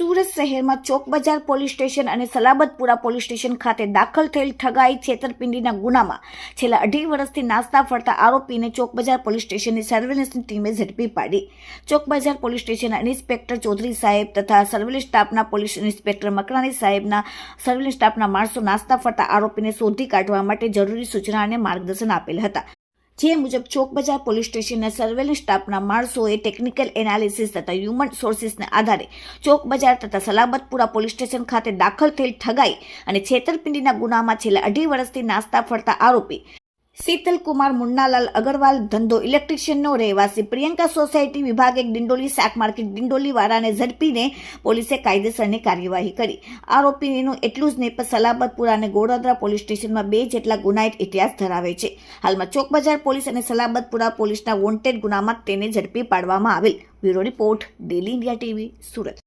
સુરત શહેરમાં ચોક બજાર police station અને સલાબતપુરા પોલીસ સ્ટેશન ખાતે દાખલ થયેલ ઠગાઈ છેતરપિંડીના ગુનામાં છેલ્લા અઢી વર્ષથી નાસ્તા ફરતા આરોપીને ચોક બજાર પોલીસ સ્ટેશનની સર્વેલન્સની ટીમે ઝડપી પાડી. ચોક બજાર પોલીસ સ્ટેશનના ઇન્સ્પેક્ટર ચૌધરી સાહેબ તથા સર્વેલન્સ સ્ટાફના પોલીસ ઇન્સ્પેક્ટર મકરાણી સાહેબના સર્વેલન્સ સ્ટાફના માણસો નાસ્તા ફરતા આરોપીને શોધી કાઢવા માટે જરૂરી સૂચના અને માર્ગદર્શન આપેલ હતા. જે મુજબ ચોક બજાર પોલીસ સ્ટેશનના સર્વેલન્સ સ્ટાફના માણસોએ ટેકનિકલ એનાલિસિસ તથા હ્યુમન સોર્સિસને આધારે ચોક બજાર તથા સલામતપુરા પોલીસ સ્ટેશન ખાતે દાખલ થયેલ ઠગાઈ અને છેતરપિંડીના ગુનામાં છેલ્લા અઢી વર્ષથી નાસ્તા ફરતા આરોપી શીતલકુમાર મુન્નાલાલ અગરવાલ ધંધો ઇલેક્ટ્રિશિયનનો રહેવાસી. પ્રિયંકા સોસાયટી વિભાગ ડિંડોલી શાક માર્કેટ ડિંડોલી વાળાને ઝડપીને પોલીસે કાયદેસરની કાર્યવાહી કરી. આરોપીનું એટલું જ નહીં, પણ સલાબતપુરા અને ગોડોદરા પોલીસ સ્ટેશનમાં બે જેટલા ગુનાહિત ઇતિહાસ ધરાવે છે. હાલમાં ચોક બજાર પોલીસ અને સલાબતપુરા પોલીસના વોન્ટેડ ગુનામાં તેને ઝડપી પાડવામાં આવેલ. Bureau report, daily India TV, Surat.